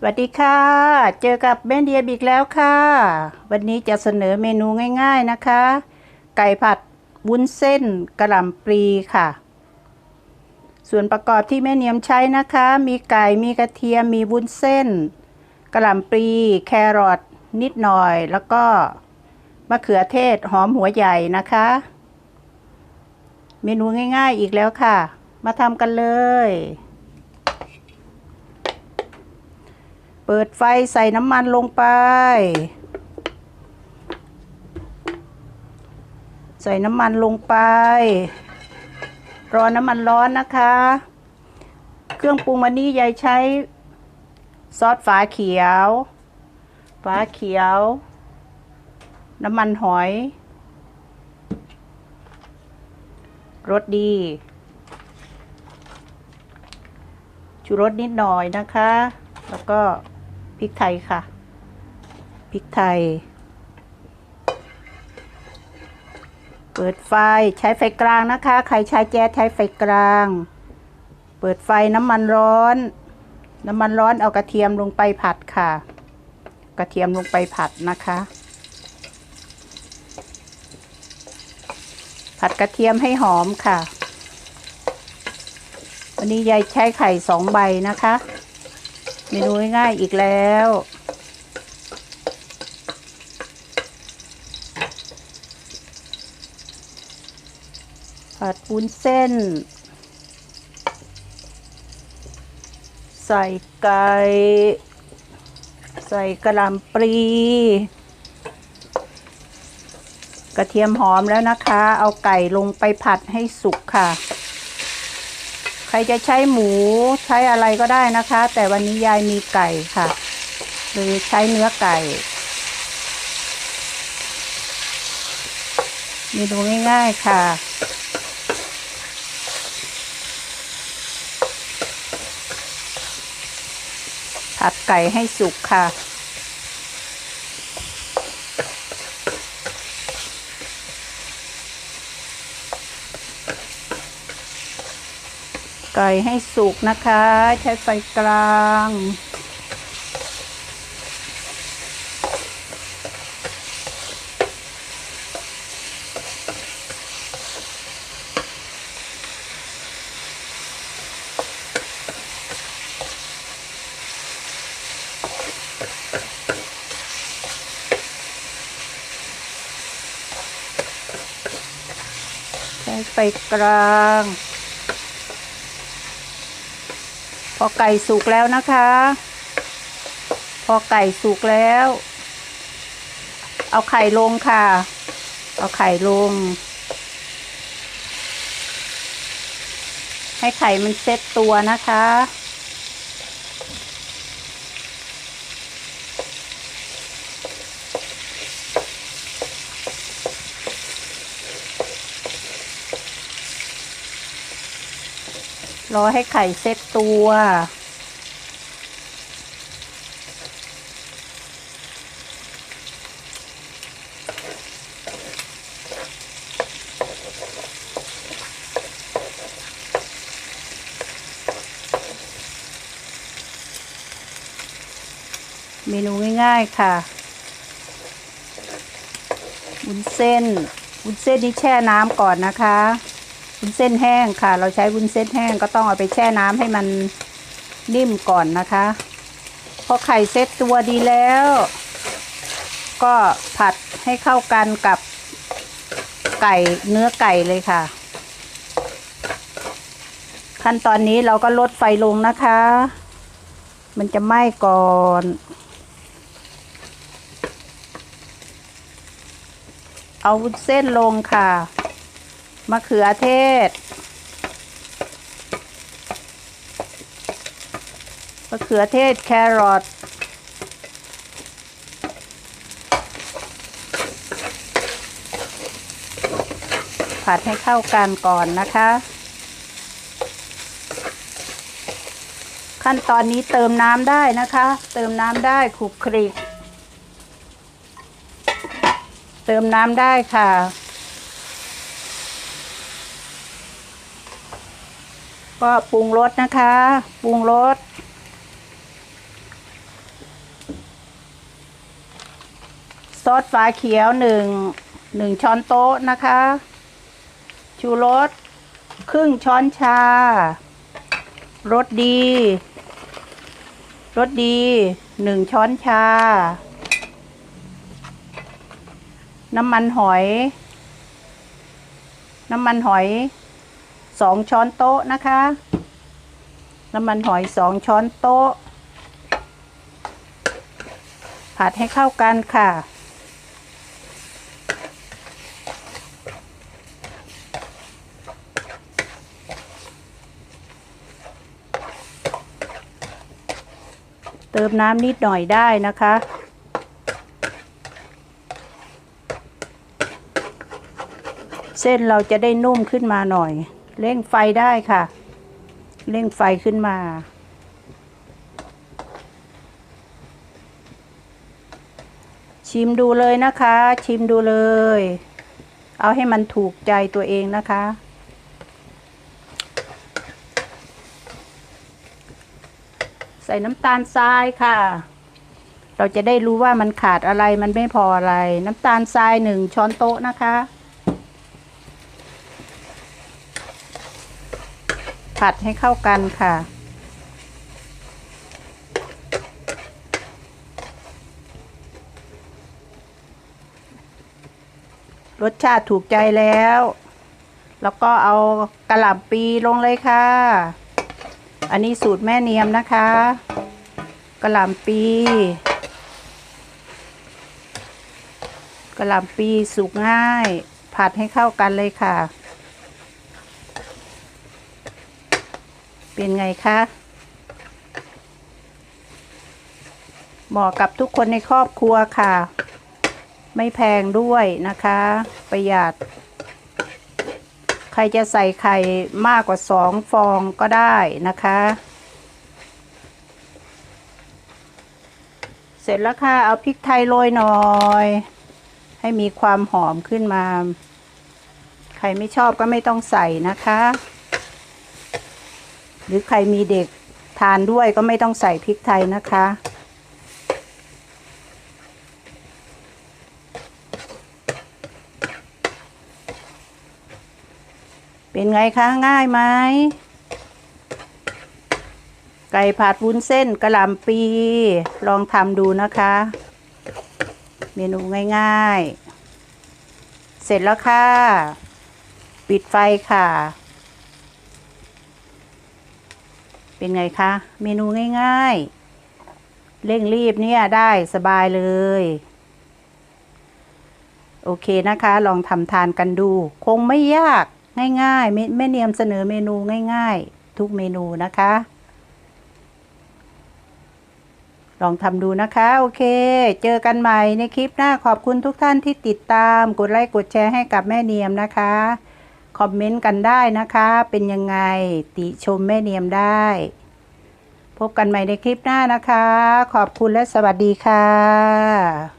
สวัสดีค่ะ เจอกับแม่เดียบอีกแล้วค่ะ วันนี้จะเสนอเมนูง่ายๆนะคะ ไก่ผัดวุ้นเส้นกระหล่ำปลีค่ะ ส่วนประกอบที่แม่เนียมใช้นะคะ มีไก่มีกระเทียมมีวุ้นเส้นกระหล่ำปลีแครอทนิดหน่อย แล้วก็มะเขือเทศหอมหัวใหญ่นะคะ เมนูง่ายๆอีกแล้วค่ะ มาทำกันเลย เปิดไฟใส่น้ำมันลงไป ใส่น้ำมันลงไป รอน้ำมันร้อนนะคะ เครื่องปรุงวันนี้ยายใช้ซอสฝาเขียว ฝาเขียว น้ำมันหอย รสดี ชูรสนิดหน่อยนะคะ แล้วก็ พริกไทยค่ะ พริกไทย เปิดไฟใช้ไฟกลางนะคะ ใครใช้แก๊สใช้ไฟกลาง เปิดไฟน้ำมันร้อน น้ำมันร้อนเอากระเทียมลงไปผัดค่ะ กระเทียมลงไปผัดนะคะ ผัดกระเทียมให้หอมค่ะ วันนี้ยายใช้ไข่สองใบนะคะ เมนูง่ายๆอีกแล้ว ผัดวุ้นเส้น ใส่ไก่ ใส่กระหล่ำปลีกระเทียมหอมแล้วนะคะ เอาไก่ลงไปผัดให้สุกค่ะ ใครจะใช้หมูใช้อะไรก็ได้นะคะ แต่วันนี้ยายมีไก่ค่ะเลยใช้เนื้อไก่เมนูง่ายๆค่ะ ผัดไก่ให้สุกค่ะ ไก่ให้สุกนะคะ ใช้ไฟกลาง ใช้ไฟกลาง พอไก่สุกแล้วนะคะ พอไก่สุกแล้ว เอาไข่ลงค่ะ เอาไข่ลง ให้ไข่มันเซ็ตตัวนะคะ รอให้ไข่เซ็ตตัว เมนูง่ายๆค่ะวุ้นเส้นวุ้นเส้นนี่แช่น้ำก่อนนะคะ วุ้นเส้นแห้งค่ะ เราใช้วุ้นเส้นแห้งก็ต้องเอาไปแช่น้ำให้มันนิ่มก่อนนะคะพอไข่เซ็ตตัวดีแล้ว ก็ผัดให้เข้ากันกับไก่เนื้อไก่เลยค่ะ ขั้นตอนนี้เราก็ลดไฟลงนะคะ มันจะไหม้ก่อนเอาวุ้นเส้นลงค่ะ มะเขือเทศ มะเขือเทศแครอทผัดให้เข้ากันก่อนนะคะ ขั้นตอนนี้เติมน้ำได้นะคะ เติมน้ำได้ขลุกคลิก เติมน้ำได้ค่ะ ก็ปรุงรสนะคะ ปรุงรสซอสฟ้าเขียวหนึ่งหนึ่งช้อนโต๊ะนะคะ ชูรสครึ่งช้อนชารสดีรสดีหนึ่งช้อนชา น้ำมันหอย น้ำมันหอย สองช้อนโต๊ะนะคะ น้ำมันหอยสองช้อนโต๊ะ ผัดให้เข้ากันค่ะ เติมน้ำนิดหน่อยได้นะคะเส้นเราจะได้นุ่มขึ้นมาหน่อย เร่งไฟได้ค่ะ เร่งไฟขึ้นมา ชิมดูเลยนะคะ ชิมดูเลย เอาให้มันถูกใจตัวเองนะคะ ใส่น้ำตาลทรายค่ะ เราจะได้รู้ว่ามันขาดอะไรมันไม่พออะไร น้ำตาลทรายหนึ่งช้อนโต๊ะนะคะ ผัดให้เข้ากันค่ะ รสชาติถูกใจแล้ว แล้วก็เอากระหล่ำปีลงเลยค่ะ อันนี้สูตรแม่เนียมนะคะกระหล่ำปีกระหล่ำปีสุกง่าย ผัดให้เข้ากันเลยค่ะ เป็นไงคะเหมาะกับทุกคนในครอบครัวค่ะ ไม่แพงด้วยนะคะ ประหยัด ใครจะใส่ไข่มากกว่าสองฟองก็ได้นะคะ เสร็จแล้วค่ะ เอาพริกไทยโรยหน่อย ให้มีความหอมขึ้นมา ใครไม่ชอบก็ไม่ต้องใส่นะคะ หรือใครมีเด็กทานด้วยก็ไม่ต้องใส่พริกไทยนะคะ เป็นไงคะง่ายไหมไก่ผัดวุ้นเส้นกระหล่ำปี ลองทำดูนะคะ เมนูง่ายๆ เสร็จแล้วค่ะ ปิดไฟค่ะ เป็นไงคะ เมนูง่าย ๆ เร่งรีบเนี่ยได้สบายเลย โอเคนะคะ ลองทำทานกันดู คงไม่ยากง่ายๆแม่แม่เนียมเสนอเมนูง่าย ๆ ทุกเมนูนะคะ ลองทำดูนะคะ โอเค เจอกันใหม่ในคลิปหน้าขอบคุณทุกท่านที่ติดตาม กดไลค์กดแชร์ให้กับแม่เนียมนะคะ คอมเมนต์กันได้นะคะ เป็นยังไงติชมแม่เนียมได้ พบกันใหม่ในคลิปหน้านะคะ ขอบคุณและสวัสดีค่ะ